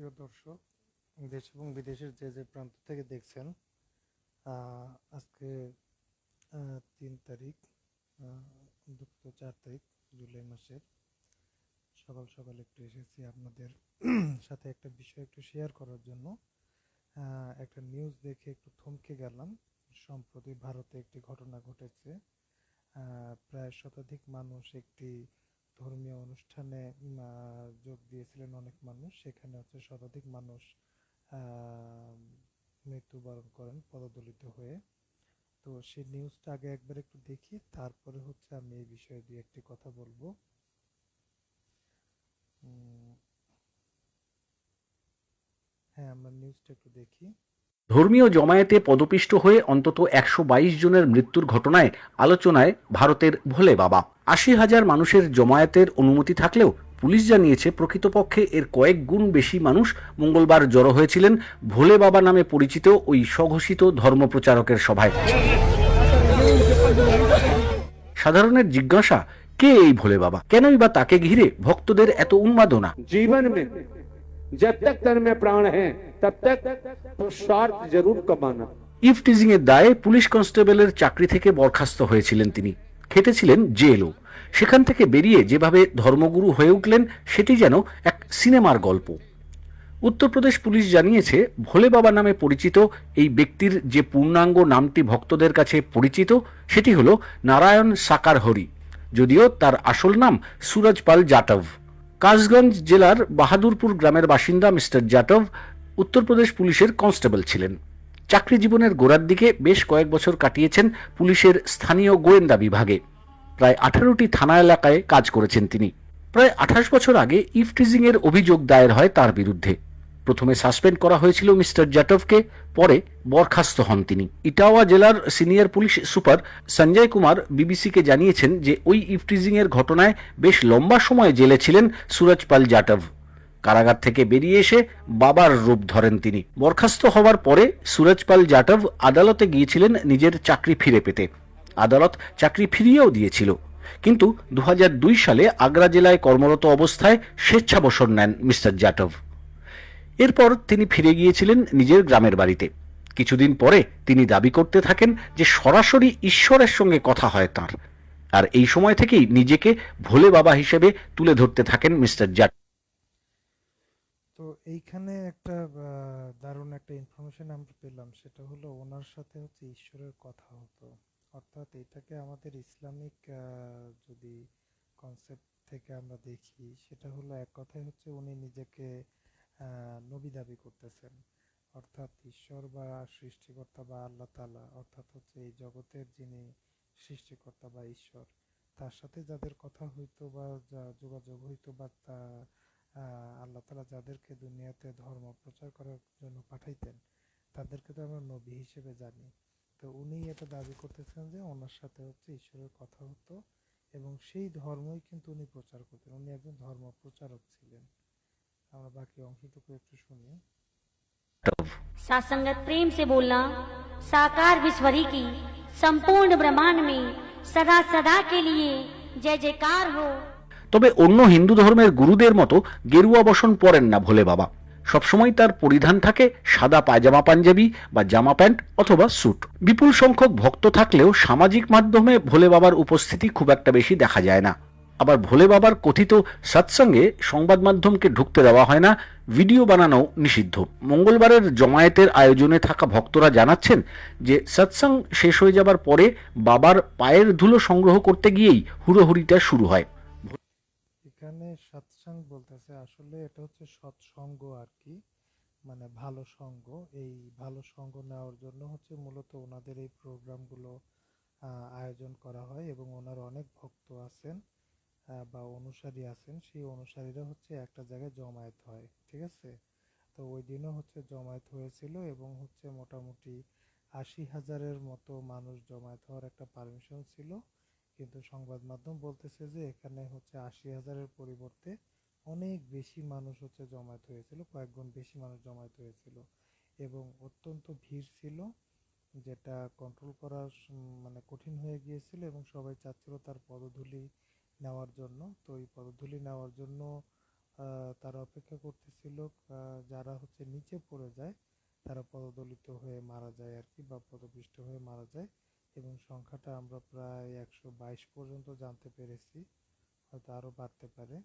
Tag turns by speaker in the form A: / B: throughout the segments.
A: প্রিয় দর্শক দেশ এবং বিদেশের যে যে প্রান্ত থেকে দেখছেন আজকে তিন তারিখ দুপুর চার তারিখ, জুলাই মাসের, সকাল সকাল একটু এসেছি আপনাদের সাথে একটা বিষয় একটু শেয়ার করার জন্য। একটা নিউজ দেখে একটু থমকে গেলাম। সম্প্রতি ভারতে একটি ঘটনা ঘটেছে। প্রায় শতাধিক মানুষ একটি ধর্মীয় অনুষ্ঠানে যোগ দিয়েছিলেন অনেক মানুষ। সেখানে হচ্ছে শতাধিক মানুষ মৃত্যুবরণ করেন পদদলিত হয়ে। তো সেই নিউজটা আগে একবার একটু দেখি, তারপরে হচ্ছে আমি এই বিষয়ে দুই একটি কথা বলব। হ্যাঁ আমরা নিউজটা একটু দেখি।
B: ধর্মীয় জমায়েতে পদপিষ্ট হয়ে অন্তত একশো বাইশ জনের মৃত্যুর ঘটনায় আলোচনায় ভারতের ভোলে বাবা। আশি হাজার মানুষের জমায়েতের অনুমতি থাকলেও পুলিশ জানিয়েছে, প্রকৃতপক্ষে এর কয়েক গুণ বেশি মানুষ মঙ্গলবার জড়ো হয়েছিলেন ভোলে বাবা নামে পরিচিত ওই স্বঘোষিত ধর্মপ্রচারকের সভায়। সাধারণের জিজ্ঞাসা, কে এই ভোলে বাবা? কেনই বা তাকে ঘিরে ভক্তদের এত উন্মাদনা?
C: जब तक तन में प्राण है तब तक पुरुषार्थ जरूर कमाना
B: ইফটিজিং এর দায়ে পুলিশ কনস্টেবলের চাকরি থেকে বরখাস্ত হয়েছিলেন তিনি খেটেছিলেন জেলও সেখান থেকে বেরিয়ে যেভাবে ধর্মগুরু হয়ে উঠলেন সেটি যেন এক সিনেমার গল্প উত্তরপ্রদেশ পুলিশ জানিয়েছে ভোলে বাবা নামে পরিচিত এই ব্যক্তির যে পূর্ণাঙ্গ নামটি ভক্তদের কাছে পরিচিত সেটি হলো নারায়ণ সাকার হরি যদিও তার আসল নাম সুরজ পাল জাটভ কাসগঞ্জ জেলার বাহাদুরপুর গ্রামের বাসিন্দা মিস্টার জাটভ উত্তরপ্রদেশ পুলিশের কনস্টেবল ছিলেন। চাকরি জীবনের গোড়ার দিকে বেশ কয়েক বছর কাটিয়েছেন পুলিশের স্থানীয় গোয়েন্দা বিভাগে। প্রায় আঠারোটি থানা এলাকায় কাজ করেছেন তিনি। প্রায় আঠাশ বছর আগে ইফটিজিং এর অভিযোগ দায়ের হয় তার বিরুদ্ধে। প্রথমে সাসপেন্ড করা হয়েছিল মিস্টার জাটভকে পরে বরখাস্ত হন তিনি। ইটাওয়া জেলার senior police super Sanjay Kumar বিবিসিকে জানিয়েছেন যে ওই ইফটিজিং এর ঘটনায় বেশ লম্বা সময় জেলে ছিলেন সুরজ পাল জাটভ কারাগার থেকে বেরিয়ে এসে বাবার রূপ ধরেন তিনি। বরখাস্ত হওয়ার পরে সুরজ পাল জাটভ আদালতে গিয়েছিলেন নিজের চাকরি ফিরে পেতে। আদালত চাকরি ফিরিয়েও দিয়েছিল। কিন্তু দু হাজার দুই সালে আগ্রা জেলায় কর্মরত অবস্থায় স্বেচ্ছাবসর নেন মিস্টার জাটভ এরপর তিনি ফিরে গিয়েছিলেন নিজের গ্রামের বাড়িতে। কিছুদিন পরে তিনি দাবি করতে থাকেন যে সরাসরি ঈশ্বরের সঙ্গে কথা হয় তার। আর এই সময় থেকেই নিজেকে ভোলে বাবা হিসেবে তুলে ধরতে থাকেন মিস্টার জাট
A: তো এইখানে একটা দারুণ একটা ইনফরমেশন আমরা পেলাম। সেটা হলো ওনার সাথে হচ্ছে ঈশ্বরের কথা হতো। অর্থাৎ এটাকে আমাদের ইসলামিক যদি কনসেপ্ট থেকে আমরা দেখি, সেটা হলো এক কথায় হচ্ছে উনি নিজেকে নবী দাবি করতেছেন। অর্থাৎ ঈশ্বর বা সৃষ্টিকর্তা বা আল্লাহ তাআলা, অর্থাৎ হচ্ছে এই জগতের যিনি সৃষ্টিকর্তা বা ঈশ্বর, তার সাথে যাদের কথা হইতো বা যোগাযোগ হইতো বা তা আল্লাহ তাআলা যাদেরকে দুনিয়াতে ধর্ম প্রচার করার জন্য পাঠাইতেন, তাদেরকে তো আমরা নবী হিসেবে জানি। তো উনি এটা দাবি করতেছেন যে ওনার সাথে হচ্ছে ঈশ্বরের কথা হতো এবং সেই ধর্মই কিন্তু উনি প্রচার করতেন। উনি একজন ধর্ম প্রচারক ছিলেন। আমরা বাকি অংশটুকু একটু শুনি
D: सासंगत प्रेम से बोलना साकार विश्वरी की संपूर्ण ब्रह्मांड में सदा सदा के लिए जय जयकार हो
B: তবে অন্য হিন্দু ধর্মের গুরুদের মতো গেরুয়া বসন পরেন না ভোলে বাবা সবসময় তার পরিধান থাকে সাদা পায়জামা পাঞ্জাবি বা জামা প্যান্ট অথবা স্যুট বিপুল সংখ্যক ভক্ত থাকলেও সামাজিক মাধ্যমে ভোলে বাবার উপস্থিতি খুব একটা বেশি দেখা যায় না আবার ভোলে বাবার কথিত সৎসঙ্গে সংবাদ মাধ্যমকে ঢুকতে দেওয়া হয় না, ভিডিও বানানো নিষিদ্ধ। মঙ্গলবারের জমায়েতের আয়োজনে থাকা ভক্তরা জানাচ্ছেন যে সৎসঙ্গ শেষ হয়ে যাবার পরে বাবার পায়ের ধুলো সংগ্রহ করতে গিয়েই হুড়োহুড়িটা শুরু হয়।
A: এখানে সৎসঙ্গ বলতেছে, আসলে এটা হচ্ছে সৎসঙ্গ আর কি মানে ভালো সঙ্গ। এই ভালো সঙ্গ নেওয়ার জন্য হচ্ছে মূলত ওনাদের এই প্রোগ্রামগুলো আয়োজন করা হয় এবং ওনার অনেক ভক্ত আছেন। বা অনুসারী আছেন, সেই অনুসারীরা হচ্ছে একটা জায়গায় জমায়েত হয়, ঠিক আছে? তো ওই দিনও হচ্ছে জমায়েত হয়েছিল এবং হচ্ছে মোটামুটি আশি হাজারের মতো মানুষ জমায়েত হওয়ার একটা পারমিশন ছিল। কিন্তু সংবাদ মাধ্যম বলতেছে যে এখানে হচ্ছে আশি হাজারের পরিবর্তে অনেক বেশি মানুষ হচ্ছে জমায়েত হয়েছিল, কয়েকগুণ বেশি মানুষ জমায়েত হয়েছিল। এবং অত্যন্ত ভিড় ছিল, যেটা কন্ট্রোল করা মানে কঠিন হয়ে গিয়েছিল এবং সবাই চাচ্ছিল তার পদধূলি নেওয়ার জন্য, তো এই পদধূলি নেওয়ার জন্য তারা অপেক্ষা করতেছিল যারা হচ্ছে নিচে পড়ে যায়, তারা পদদলিত হয়ে মারা যায় আর কি, বা পদপিষ্ট হয়ে মারা যায়, এবং সংখ্যাটা আমরা প্রায় একশো বাইশ পর্যন্ত জানতে পেরেছি, হয়তো আরও বাড়তে পারে,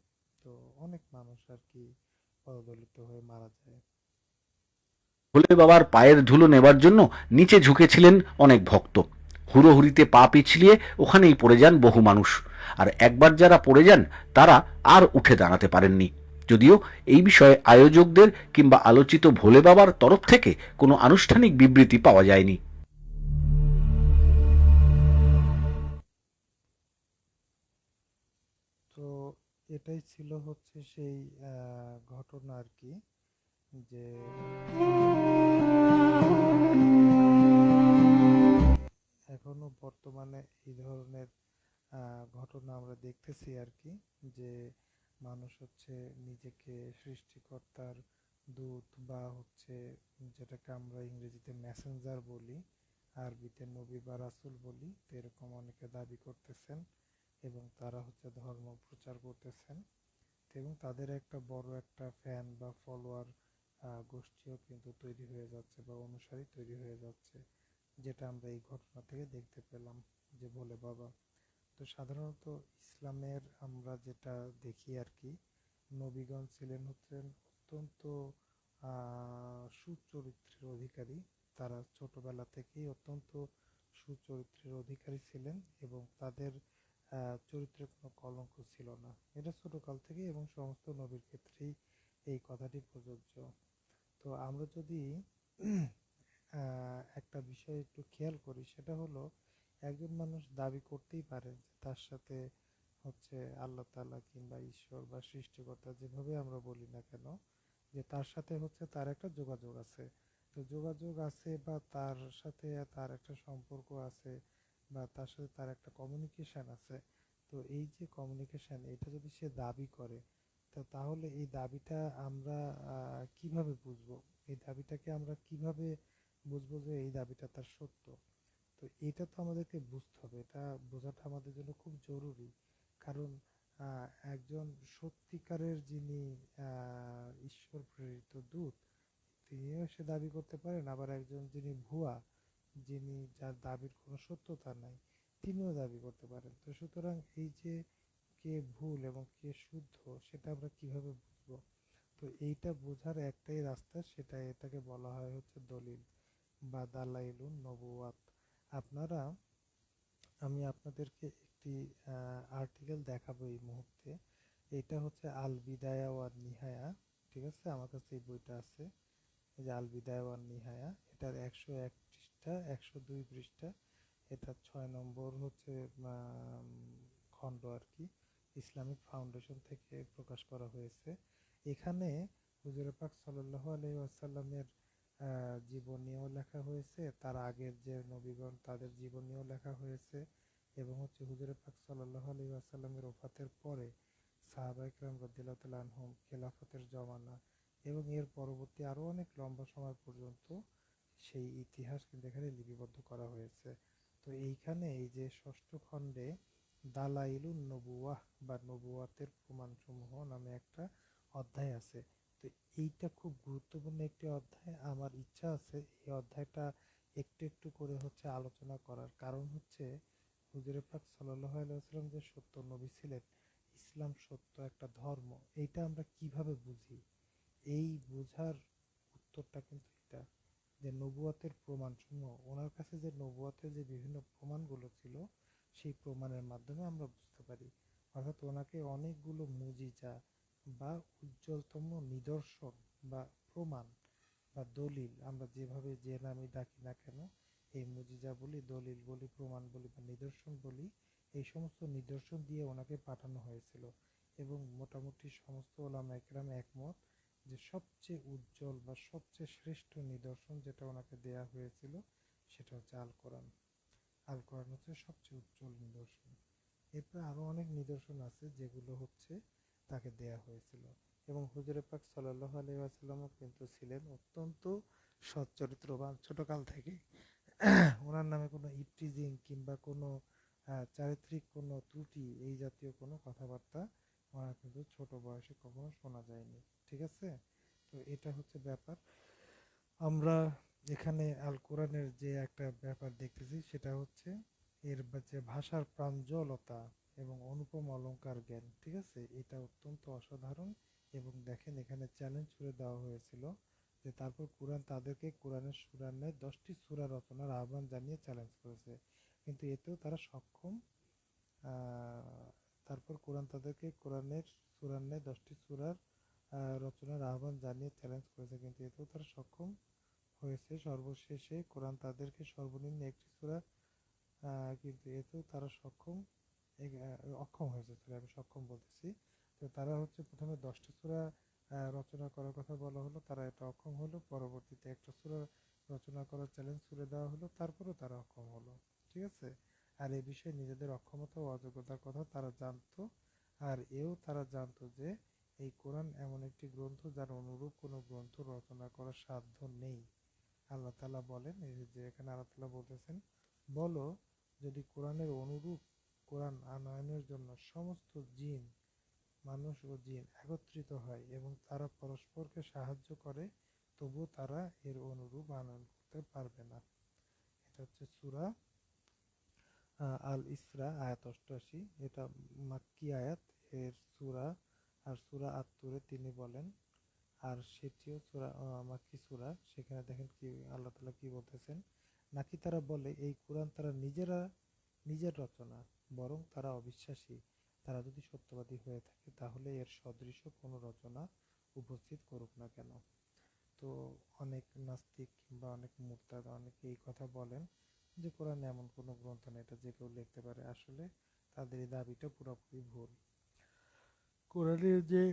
A: তো অনেক মানুষ আর কি পদদলিত হয়ে মারা যায়।
B: ভোলে বাবার পায়ের ধুলো নেবার জন্য নিচে ঝুঁকেছিলেন অনেক ভক্ত। হুড়োহুড়িতে পা পিছলিয়ে ওখানেই পড়ে যান বহু মানুষ। আর একবার যারা পড়ে যান, তারা আর উঠে দাঁড়াতে পারেননি। যদিও এই বিষয়ে আয়োজকদের কিংবা আলোচিত ভোলে বাবার তরফ থেকে কোনো আনুষ্ঠানিক বিবৃতি পাওয়া যায়নি।
A: তো এটাই ছিল হচ্ছে সেই ঘটনা আর কি, যে এখনও বর্তমানে এই ধরনের ঘটনা আমরা দেখতেছি আর কি, যে মানুষ হচ্ছে নিজেকে সৃষ্টিকর্তার দূত বা হচ্ছে যেটাকে আমরা ইংরেজিতে মেসেঞ্জার বলি, আরবিতে নবী বা রাসূল বলি, এরকম অনেকে দাবি করতেছেন এবং তারা হচ্ছে ধর্ম প্রচার করতেছেন। এবং তাদের একটা বড় একটা ফ্যান বা ফলোয়ার গোষ্ঠীও কিন্তু তৈরি হয়ে যাচ্ছে বা অনুসারী তৈরি হয়ে যাচ্ছে। যেটা আমরা এই ঘটনা থেকে দেখতে পেলাম যে বলে বাবা। তো সাধারণত ইসলামের আমরা যেটা দেখি আর কি, নবীগণ ছিলেন হচ্ছেন অত্যন্ত সুচরিত্রের অধিকারী। তারা ছোটবেলা থেকেই অত্যন্ত সুচরিত্রের অধিকারী ছিলেন এবং তাদের চরিত্রে কোনো কলঙ্ক ছিল না। এটা ছোটকাল থেকে এবং সমস্ত নবীর ক্ষেত্রেই এই কথাটি প্রযোজ্য। তো আমরা যদি একটা বিষয় একটু খেয়াল করি, সেটা হলো একজন মানুষ দাবি করতেই পারে তার সাথে হচ্ছে আল্লাহ তাআলা কিংবা ঈশ্বর বা সৃষ্টিকর্তা যেভাবে আমরা বলি না কেন, যে তার সাথে হচ্ছে তার একটা যোগাযোগ আছে। তো যোগাযোগ আছে বা তার সাথে তার একটা সম্পর্ক আছে বা তার সাথে তার একটা কমিউনিকেশন আছে, তো এই যে কমিউনিকেশন এটা যদি সে দাবি করে, তো তাহলে এই দাবিটা আমরা কীভাবে বুঝব? এই দাবিটাকে আমরা কীভাবে বুঝব যে এই দাবিটা তার সত্য। তো এটা তো আমাদেরকে বুঝতে হবে। এটা বোঝাটা আমাদের জন্য খুব জরুরি। কারণ একজন সত্যিকারের যিনি ঈশ্বর প্রেরিত দূত, তিনিও সে দাবি করতে পারেন। আবার একজন যিনি ভুয়া, যিনি যার দাবির কোনো সত্যতা নাই, তিনিও দাবি করতে পারেন। তো সুতরাং এই যে কে ভুল এবং কে শুদ্ধ, সেটা আমরা কীভাবে বুঝব? তো এইটা বোঝার একটাই রাস্তা সেটা এটাকে বলা হয় হচ্ছে দলিল। বা দালাইলুন নবুয়াত আপনারা আমি আপনাদেরকে একটি আর্টিকেল দেখাবো এই মুহূর্তে। এটা হচ্ছে আল বিদায়া ওয়ান নিহায়া ঠিক আছে? আমার কাছে এই বইটা আছে। এই যে আল বিদায়া ওয়ান নিহায়া এটার একশো এক পৃষ্ঠা একশো দুই পৃষ্ঠা। এটা ছয় নম্বর হচ্ছে খণ্ড আর কি। ইসলামিক ফাউন্ডেশন থেকে প্রকাশ করা হয়েছে। এখানে হুজুর পাক সাল্লাল্লাহু আলাইহি ওয়াসাল্লামের আহ, জীবনীও লেখা হয়েছে, তার আগের যে নবীগণ, তাদের জীবনীও লেখা হয়েছে এবং হচ্ছে হুজুর পাক সাল্লাল্লাহু আলাইহি ওয়াসাল্লামের ওফাতের পরে সাহাবা ইকরাম রাদিয়াল্লাহু তাআলা আনহুম খেলাফতের জমানা এবং এর পরবর্তী আরও অনেক লম্বা সময় পর্যন্ত সেই ইতিহাস কিন্তু এখানে লিপিবদ্ধ করা হয়েছে। তো এইখানে এই যে ষষ্ঠ খণ্ডে দালাইলুন নবুয়াহ বা নবুয়াতের প্রমাণসমূহ নামে একটা অধ্যায় আছে। তো এইটা খুব গুরুত্বপূর্ণ একটি অধ্যায়। আমার ইচ্ছা আছে এই অধ্যায়টা একটু একটু করে হচ্ছে আলোচনা করার। কারণ হচ্ছে হুজুরে পাক আলাইহি যে সত্য নবী ছিলেন, ইসলাম সত্য একটা ধর্ম। এইটা আমরা কীভাবে বুঝি? এই বোঝার উত্তরটা কিন্তু এটা, যে নবুয়াতের প্রমাণসমূহ। ওনার কাছে যে নবুয়াতের যে বিভিন্ন প্রমাণগুলো ছিল, সেই প্রমাণের মাধ্যমে আমরা বুঝতে পারি। অর্থাৎ ওনাকে অনেকগুলো মুজিজা বা উজ্জ্বলতম নিদর্শন বা প্রমাণ বা দলিল, আমরা যেভাবে যে নামে ডাকি না কেন, এই মুজিজা বলি, দলিল বলি, প্রমাণ বলি বা নিদর্শন বলি, এই সমস্ত নিদর্শন দিয়ে ওনাকে পাঠানো হয়েছিল। এবং মোটামুটি সমস্ত ওলামা একরাম একমত যে সবচেয়ে উজ্জ্বল বা সবচেয়ে শ্রেষ্ঠ নিদর্শন যেটা ওনাকে দেয়া হয়েছিল, সেটা হচ্ছে আল কোরআন। আল কোরআন হচ্ছে সবচেয়ে উজ্জ্বল নিদর্শন। এরপর আরও অনেক নিদর্শন আছে যেগুলো হচ্ছে তাকে দেয়া হয়েছিল। এবং হুজুরে পাক আলাইহি ওয়াসাল্লামও কিন্তু ছিলেন অত্যন্ত সৎ চরিত্রবান ছোটকাল থেকে। ওনার নামে কোনো ইপটিজিং কিংবা কোনো চারিত্রিক কোনো ত্রুটি এই জাতীয় কোনো কথাবার্তা ওনার কিন্তু ছোট বয়সে কখনো শোনা যায়নি। ঠিক আছে? তো এটা হচ্ছে ব্যাপার। আমরা এখানে আল কোরআনের যে একটা ব্যাপার দেখতেছি সেটা হচ্ছে এর যে ভাষার প্রাঞ্জলতা। এবং অনুপম অলংকার জ্ঞান, ঠিক আছে? এটা অত্যন্ত অসাধারণ এবং দেখেন এখানে চ্যালেঞ্জ করে দেওয়া হয়েছিল যে তারপর কোরআন তাদেরকে কোরআনের সুরার ন্যায় দশটি সূরা রচনার আহ্বান জানিয়ে চ্যালেঞ্জ করেছে। কিন্তু এতেও তারা সক্ষম। তারপর কোরআন তাদেরকে কোরআনের সুরার ন্যায় দশটি সূরার রচনার আহ্বান জানিয়ে চ্যালেঞ্জ করেছে। কিন্তু এতেও তারা সক্ষম হয়েছে। সর্বশেষে কোরআন তাদেরকে সর্বনিম্ন একটি সূরা কিন্তু এতেও তারা সক্ষম। অক্ষম হয়েছে sorry, আমি সক্ষম বলতেছি। তো তারা হচ্ছে প্রথমে দশটা সূরা রচনা করার কথা বলা হলো তারা এটা অক্ষম হলো পরবর্তীতে একটা সূরা রচনা করার চ্যালেঞ্জ ছুড়ে দেওয়া হলো তারপরেও তারা অক্ষম হলো ঠিক আছে? আর এ বিষয়ে নিজেদের অক্ষমতা ও অযোগ্যতার কথা তারা জানতো আর এও তারা জানতো যে এই কোরআন এমন একটি গ্রন্থ যার অনুরূপ কোনো গ্রন্থ রচনা করার সাধ্য নেই। আল্লাহ তাআলা বলেন যে এখানে আল্লাহ তাআলা বলতেছেন বলো যদি কোরআনের অনুরূপ কোরআন আনয়নের জন্য সমস্ত জিন, মানুষ ও জিন একত্রিত হয় এবং তারা পরস্পরকে সাহায্য করে, তবুও তারা এর অনুরূপ আনয়ন করতে পারবে না। এটা হচ্ছে সুরা আল ইসরা আয়াত অষ্টআশি। এটা মাক্কি আয়াত, এর সুরা আর সুরা আত্তুরে তিনি বলেন। আর সেটিও সুরা মাক্কি সুরা। সেখানে দেখেন কি আল্লাহ তালা কি বলতেছেন? নাকি তারা বলে, এই কোরআন তারা নিজেরা, নিজের রচনা। বরং তারা অবিশ্বাসী। তারা যদি সত্যবাদী হয়ে থাকে, তাহলে এর সদৃশ কোনো রচনা উপস্থিত করুক না কেন? তো অনেক নাস্তিক কিংবা অনেক মুরতাদ অনেকে এই কথা বলেন যে কোরআন এমন কোনো গ্রন্থ নেই, এটা যে কেউ লিখতে পারে। আসলে তাদের এই দাবিটা পুরোপুরি ভুল। কোরআনের যে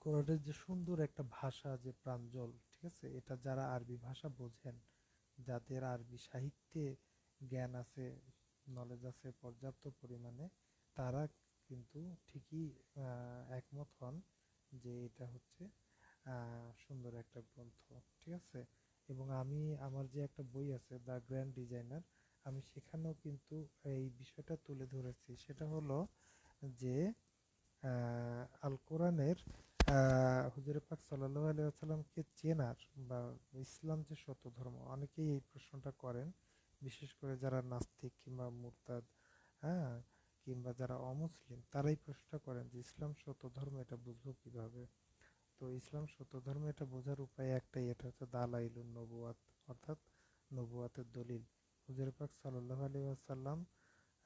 A: কোরআনের যে সুন্দর একটা ভাষা, যে প্রাঞ্জল, ঠিক আছে? এটা যারা আরবি ভাষা বোঝেন, যাদের আরবি সাহিত্যে জ্ঞান আছে নলেজ আছে পর্যাপ্ত পরিমাণে, তারা কিন্তু ঠিকই একমত হন যে এটা হচ্ছে সুন্দর একটা গ্রন্থ, ঠিক আছে? এবং আমি, আমার যে একটা বই আছে দ্য গ্র্যান্ড ডিজাইনার আমি সেখানেও কিন্তু এই বিষয়টা তুলে ধরেছি। সেটা হলো যে আল কোরআনের হুজুর পাক আলাইহি ওয়াসাল্লামকে চেনার বা ইসলাম যে সত্য ধর্ম, অনেকেই এই প্রশ্নটা করেন। বিশেষ করে যারা নাস্তিক কিংবা মুরতাদ হ্যাঁ কিংবা যারা অমুসলিম তারাই প্রশ্ন করেন যে ইসলাম সত্য ধর্ম এটা বুঝব কীভাবে? তো ইসলাম সত্য ধর্ম এটা বোঝার উপায় একটাই এটা হচ্ছে দালাইলুন নবুয়াত অর্থাৎ নবুয়াতের দলিল। হুজুর পাক সাল্লাল্লাহু আলাইহি ওয়াসাল্লাম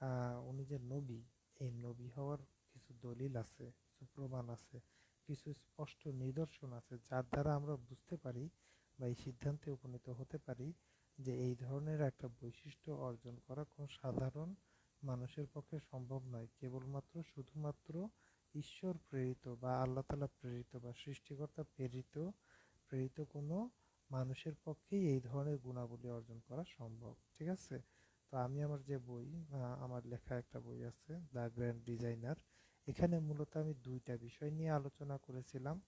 A: আহ, উনি যে নবী এই নবী হওয়ার কিছু দলিল আছে কিছু প্রমাণ আছে কিছু স্পষ্ট নিদর্শন আছে যার দ্বারা আমরা বুঝতে পারি বা এই সিদ্ধান্তে উপনীত হতে পারি যে এই ধরনের একটা বৈশিষ্ট্য অর্জন করা কোনো সাধারণ মানুষের পক্ষে সম্ভব নয়। কেবলমাত্র শুধুমাত্র ঈশ্বর প্রেরিত বা আল্লাহ তাআলা প্রেরিত বা সৃষ্টিকর্তা প্রেরিত প্রেরিত কোনো মানুষের পক্ষেই এই ধরনের গুণাবলী অর্জন করা সম্ভব। ঠিক আছে? তো আমি আমার যে বই আমার লেখা একটা বই আছে, দ্য গ্র্যান্ড ডিজাইনার। এখানে মূলত আমি দুইটা বিষয় নিয়ে আলোচনা করেছিলাম।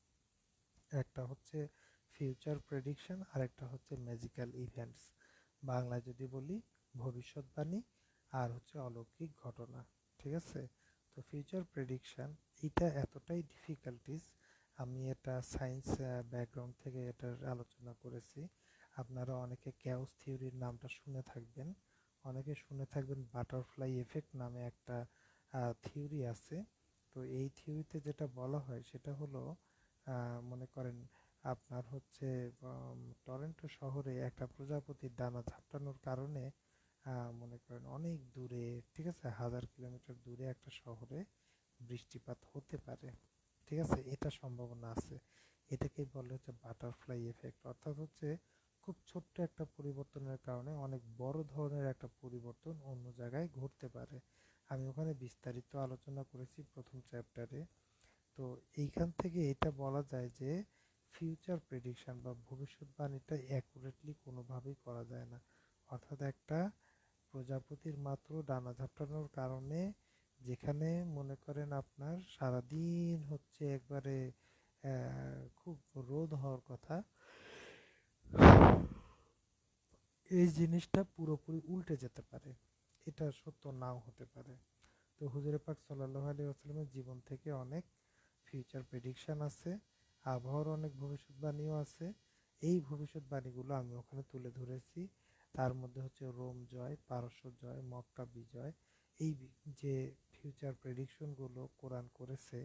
A: একটা হচ্ছে ফিউচার প্রেডিকশন আর একটা হচ্ছে ম্যাজিক্যাল ইভেন্টস। বাংলায় যদি বলি, ভবিষ্যৎবাণী আর হচ্ছে অলৌকিক ঘটনা, ঠিক আছে? তো ফিউচার প্রেডিকশন এটা এতটাই ডিফিকাল্টিস আমি এটা সায়েন্স ব্যাকগ্রাউন্ড থেকে এটার আলোচনা করেছি। আপনারা অনেকে ক্যাওস থিওরির নামটা শুনে থাকবেন। অনেকে শুনে থাকবেন বাটারফ্লাই এফেক্ট নামে একটা থিওরি আছে। তো এই থিওরিতে যেটা বলা হয়, সেটা হলো মনে করেন আপনার হচ্ছে টরেন্টো শহরে একটা প্রজাপতির ডানা ঝাপটানোর কারণে মনে করেন অনেক দূরে, ঠিক আছে, হাজার কিলোমিটার দূরে একটা শহরে বৃষ্টিপাত হতে পারে, ঠিক আছে, এটা সম্ভাবনা আছে। এটাকেই বলে হচ্ছে বাটারফ্লাই এফেক্ট অর্থাৎ হচ্ছে খুব ছোট্ট একটা পরিবর্তনের কারণে অনেক বড় ধরনের একটা পরিবর্তন অন্য জায়গায় ঘটতে পারে। আমি ওখানে বিস্তারিত আলোচনা করেছি প্রথম চ্যাপ্টারে তো এইখান থেকে এটা বলা যায় যে ফিউচার প্রেডিকশন বা ভবিষ্যৎবাণীটা অ্যাকুরেটলি কোনোভাবেই করা যায় না। অর্থাৎ একটা প্রজাপতির মাত্র ডানা ঝাপটানোর কারণে যেখানে মনে করেন আপনার সারাদিন হচ্ছে একবারে খুব রোদ হওয়ার কথা, এই জিনিসটা পুরোপুরি উল্টে যেতে পারে। এটা সত্য নাও হতে পারে। তো হুজুরে পাক সাল্লাল্লাহু আলাইহি ওয়াসাল্লামের জীবন থেকে অনেক ফিউচার প্রেডিকশন আছে। আবহাওয়ার অনেক ভবিষ্যৎবাণীও আছে। এই ভবিষ্যৎবাণীগুলো আমি ওখানে তুলে ধরেছি। তার মধ্যে হচ্ছে রোম জয়, পারস্য জয়, মক্কা বিজয়। এই যে ফিউচার প্রেডিকশনগুলো কোরআন করেছে,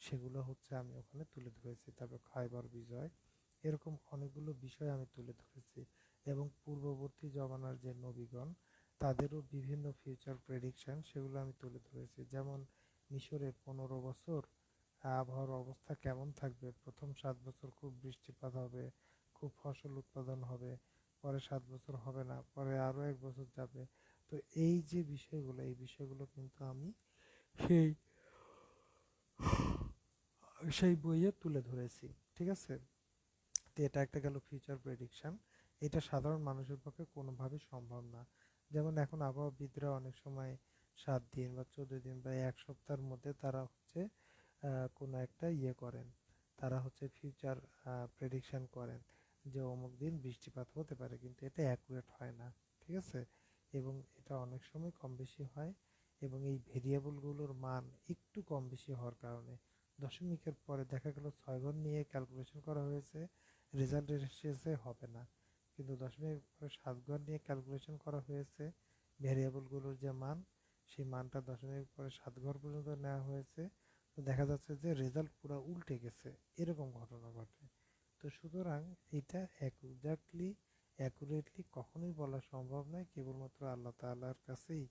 A: সেগুলো হচ্ছে আমি ওখানে তুলে ধরেছি। তারপর খাইবার বিজয়, এরকম অনেকগুলো বিষয় আমি তুলে ধরেছি। এবং পূর্ববর্তী জমানার যে নবীগণ, তাদেরও বিভিন্ন ফিউচার প্রেডিকশন সেগুলো আমি তুলে ধরেছি। যেমন মিশরে পনেরো বছর আবহাওয়ার অবস্থা কেমন থাকবে? প্রথম সাত বছর খুব বৃষ্টিপাত হবে, খুব ফসল উৎপাদন হবে, পরে সাত বছর হবে না, পরে আরও এক বছর যাবে। তো এই যে বিষয়গুলো, এই বিষয়গুলো কিন্তু আমি সেই সেই বইয়ে তুলে ধরেছি, ঠিক আছে? তো এটা একটা গেল ফিউচার প্রেডিকশন এটা সাধারণ মানুষের পক্ষে কোনোভাবেই সম্ভব না। যেমন এখন আবহাওয়াবিদরা অনেক সময় সাত দিন বা চোদ্দ দিন বা এক সপ্তাহের মধ্যে তারা হচ্ছে কোনো একটা ইয়ে করেন। তারা হচ্ছে ফিউচার প্রেডিকশন করেন যে অমুক দিন বৃষ্টিপাত হতে পারে, কিন্তু এটা অ্যাকুরেট হয় না, ঠিক আছে? এবং এটা অনেক সময় কম বেশি হয় এবং এই ভেরিয়েবলগুলোর মান একটু কম বেশি হওয়ার কারণে। দশমিকের পরে দেখা গেল ছয় ঘর নিয়ে ক্যালকুলেশন করা হয়েছে রেজাল্ট এসেছে হবে না। কিন্তু দশমিকের পরে সাত ঘর নিয়ে ক্যালকুলেশন করা হয়েছে ভেরিয়েবলগুলোর যে মান, সেই মানটা দশমিকের পরে সাত ঘর পর্যন্ত নেওয়া হয়েছে। দেখা যাচ্ছে যে রেজাল্ট পুরো উল্টে গেছে। এরকম ঘটনা ঘটে। তো সুতরাং এটা এক্স্যাক্টলি অ্যাকুরেটলি কখনোই বলা সম্ভব নয়। কেবলমাত্র আল্লাহ তাআলার কাছেই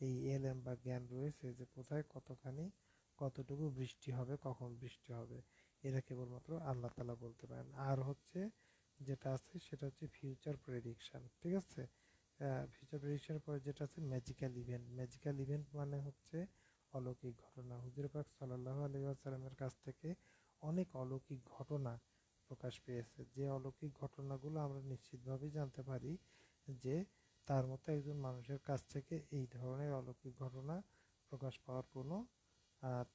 A: এই এলএম বা জ্ঞান রয়েছে যে কোথায় কতখানি, কতটুকু বৃষ্টি হবে, কখন বৃষ্টি হবে। এটা কেবলমাত্র আল্লাহ তাআলা বলতে পারেন। আর হচ্ছে যেটা আছে সেটা হচ্ছে ফিউচার প্রেডিকশান ঠিক আছে? ফিউচার প্রেডিকশনের পরে যেটা আছে ম্যাজিক্যাল ইভেন্ট ম্যাজিক্যাল ইভেন্ট মানে হচ্ছে অলৌকিক ঘটনা। হুজুর পাক সাল্লাল্লাহু আলাইহি ওয়াসাল্লামের কাছ থেকে অনেক অলৌকিক ঘটনা প্রকাশ পেয়েছে। যে অলৌকিক ঘটনাগুলো আমরা নিশ্চিতভাবেই জানতে পারি যে তার মতো একজন মানুষের কাছ থেকে এই ধরনের অলৌকিক ঘটনা প্রকাশ পাওয়ার কোনো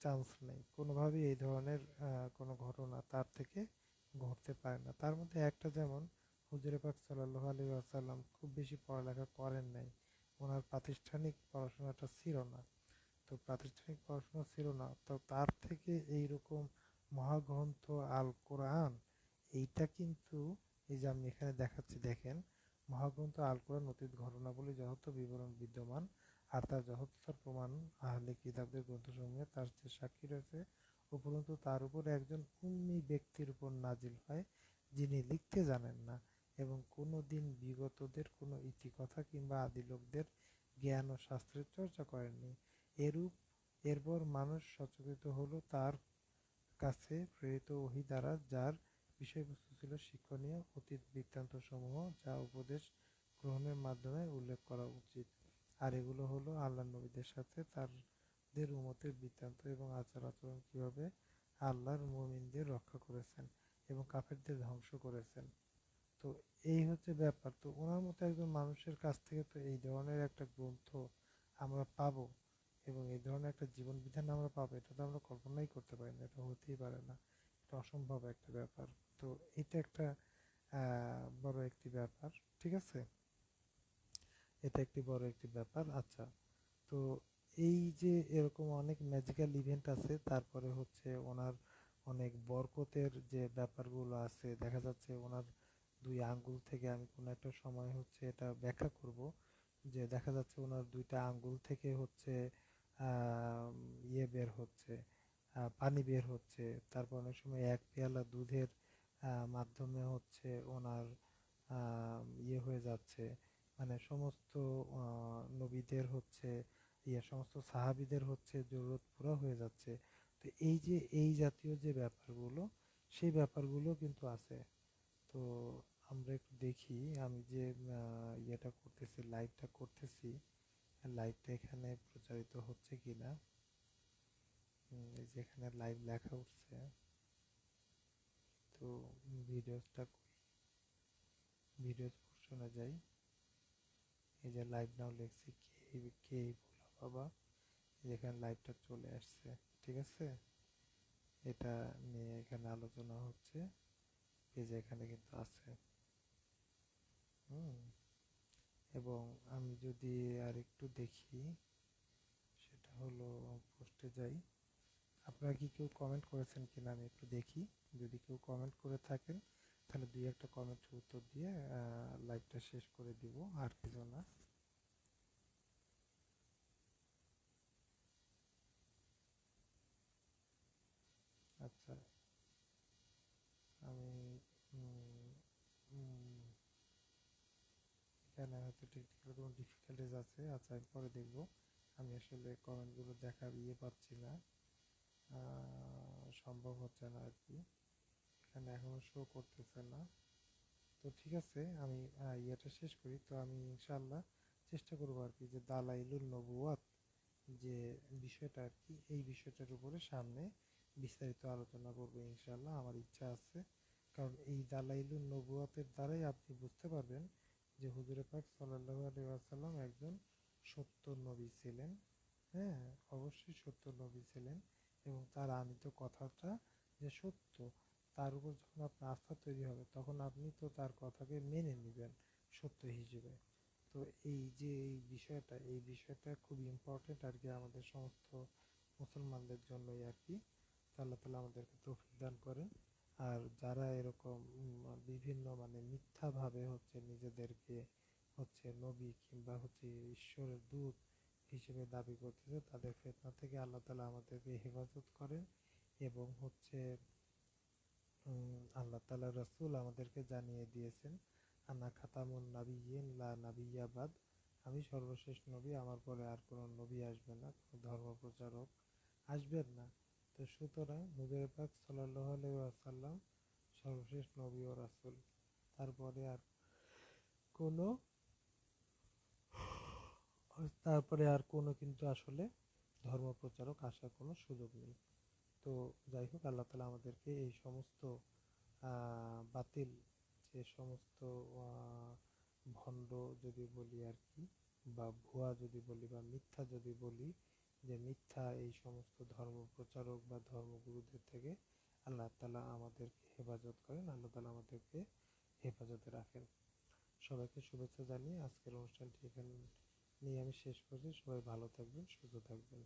A: চান্স নেই। কোনোভাবেই এই ধরনের কোনো ঘটনা তার থেকে ঘটতে পারে না। তার মধ্যে একটা যেমন, হুজুরে পাক সাল্লাল্লাহু আলাইহি ওয়াসাল্লাম খুব বেশি পড়ালেখা করেন নাই। ওনার প্রাতিষ্ঠানিক পড়াশোনাটা ছিল না। তো প্রাতিষ্ঠানিক পড়াশোনা ছিল না। তো তার থেকে এইরকম মহাগ্রন্থ আল কোরআন, এইটা কিন্তু এই যে আমি এখানে দেখাচ্ছি, দেখেন, মহাগ্রন্থ আল কোরআন অতীত ঘটনাবলী যথার্থ বিবরণ বিদ্যমান আর তার যথার্থতার প্রমাণ আহলে কিতাবদের গ্রন্থসমূহে তার যে সাক্ষী রয়েছে উপরন্তু তার উপর একজন উম্মি ব্যক্তির উপর নাজিল হয় যিনি লিখতে জানেন না এবং কোনো দিন বিগতদের কোনো ইতিকথা কিংবা আদি লোকদের জ্ঞান ও শাস্ত্রের চর্চা করেননি। এরূপ এরপর মানুষ সচকিত হলো তার কাছে প্রেরিত ওহী দ্বারা, যার বিষয়বস্তু ছিল শিক্ষণীয় অতীত বৃত্তান্ত সমূহ, যা উপদেশ গ্রহণের মাধ্যমে উল্লেখ করা উচিত। আর এগুলো হলো আল্লাহ নবীদের সাথে তাদের উমতের বৃত্তান্ত এবং আচার আচরণ কীভাবে আল্লাহর মুমিনদের রক্ষা করেছেন এবং কাফেরদের ধ্বংস করেছেন। তো এই হচ্ছে ব্যাপার। তো ওনার মতো একজন মানুষের কাছ থেকে তো এই ধরনের একটা গ্রন্থ আমরা পাবো। এবং এই ধরনের একটা জীবন বিধান আমরা পাবো, এটা তো আমরা কল্পনাই করতে পারি না, এটা হতেই পারে না। এটা অসম্ভব একটা ব্যাপার। তো এটা একটা বড় একটি ব্যাপার, ঠিক আছে? এটা একটি বড় একটি ব্যাপার আচ্ছা। তো এই যে এরকম অনেক ম্যাজিক্যাল ইভেন্ট আছে, তারপরে হচ্ছে ওনার অনেক বরকতের যে ব্যাপারগুলো আছে, দেখা যাচ্ছে ওনার দুই আঙ্গুল থেকে আমি কোনো একটা সময় হচ্ছে এটা ব্যাখ্যা করব, যে দেখা যাচ্ছে ওনার দুইটা আঙ্গুল থেকে হচ্ছে ইয়ে বের হচ্ছে পানি বের হচ্ছে, তারপর অনেক সময় এক পেয়ালা দুধের মাধ্যমে হচ্ছে ওনার ইয়ে হয়ে যাচ্ছে। মানে সমস্ত নবীদের হচ্ছে ইয়ে সমস্ত সাহাবিদের হচ্ছে জরুরত পুরো হয়ে যাচ্ছে। তো এই যে, এই জাতীয় যে ব্যাপারগুলো, সেই ব্যাপারগুলো কিন্তু আছে। তো আমরা একটু দেখি, আমি যে ইয়েটা করতেছি লাইভটা করতেছি লাইভটা এখানে প্রচারিত হচ্ছে কিনা? হুম, এই যে এখানে লাইভ লেখা উঠছে। তো ভিডিওসটা ভিডিওস পোর্শনে যাই এই যে লাইভ নাও লিখছি কে কে ভোলা বাবা? যেখানে লাইভটা চলে আসছে ঠিক আছে? এটা নিয়ে এখানে আলোচনা হচ্ছে। এই যে এখানে কিন্তু আছে। হুম। এবং আমি যদি আর একটু দেখি, সেটা হলো পোস্টে যাই। আপনারা কি কেউ কমেন্ট করেছেন কিনা আমি একটু দেখি। যদি কেউ কমেন্ট করে থাকেন, তাহলে দুই একটা কমেন্টের উত্তর দিয়ে লাইভটা শেষ করে দিব, আর কিছু না। আচ্ছা। হয়তো টেকনিক্যাল কোনো ডিফিকাল্টিজ আছে আচ্ছা আমি পরে দেখব। আমি আসলে কমেন্টগুলো দেখার ইয়ে পাচ্ছি না। সম্ভব হচ্ছে না আর কি। এখানে এখনও শো করতেছে না। তো ঠিক আছে, আমি ইয়েটা শেষ করি। তো আমি ইনশাআল্লাহ চেষ্টা করব আর কি যে দালাইলুল নবুয়াত যে বিষয়টা আর কি, এই বিষয়টার উপরে সামনে বিস্তারিত আলোচনা করব ইনশাল্লাহ আমার ইচ্ছা আছে। কারণ এই দালাইলুল নবুয়াতের দ্বারাই আপনি বুঝতে পারবেন যে হুজুরে পাক সাল্লাল্লাহু আলাইহি ওয়াসাল্লাম একজন সত্য নবী ছিলেন হ্যাঁ অবশ্যই সত্য নবী ছিলেন এবং তার আনিত কথাটা যে সত্য, তার উপর যখন আপনার আস্থা তৈরি হবে, তখন আপনি তো তার কথাকে মেনে নেবেন সত্য হিসেবে। তো এই যে এই বিষয়টা এই বিষয়টা খুব ইম্পর্টেন্ট আর কি আমাদের সমস্ত মুসলমানদের জন্যই আর কি। আল্লাহ তালা আমাদেরকে তৌফিক দান করেন। আর যারা এরকম বিভিন্ন মানে মিথ্যাভাবে হচ্ছে নিজেদেরকে হচ্ছে নবী কিংবা হচ্ছে ঈশ্বরের দূত হিসেবে দাবি করতেছে, তাদের ফেতনা থেকে আল্লাহ তালা আমাদেরকে হেফাজত করেন এবং হচ্ছে আল্লাহ তালা রসুল আমাদেরকে জানিয়ে দিয়েছেন আনা খাতামুন নাবিয়িন লা নাবিয়াবাদ আমি সর্বশেষ নবী, আমার পরে আর কোনো নবী আসবে না, কোনো ধর্ম প্রচারক আসবেন না। সুতরাং হুজুর পাক ওয়াসাল্লাম সর্বশেষ নবী ও রাসূল। তারপরে আর কোনো তারপরে আর কোনো কিন্তু আসলে ধর্ম প্রচারক আসার কোনো সুযোগ নেই। তো যাই হোক, আল্লাহ তালা আমাদেরকে এই সমস্ত বাতিল, যে সমস্ত ভণ্ড যদি বলি আর কি, বা ভুয়া যদি বলি বা মিথ্যা যদি বলি যে মিথ্যা এই সমস্ত ধর্ম প্রচারক বা ধর্মগুরুদের থেকে আল্লাহ তালা আমাদেরকে হেফাজত করেন, আল্লাহ তালা আমাদেরকে হেফাজতে রাখেন। সবাইকে শুভেচ্ছা জানিয়ে আজকের অনুষ্ঠানটি এখানে নিয়ে আমি শেষ করছি। সবাই ভালো থাকবেন, সুস্থ থাকবেন।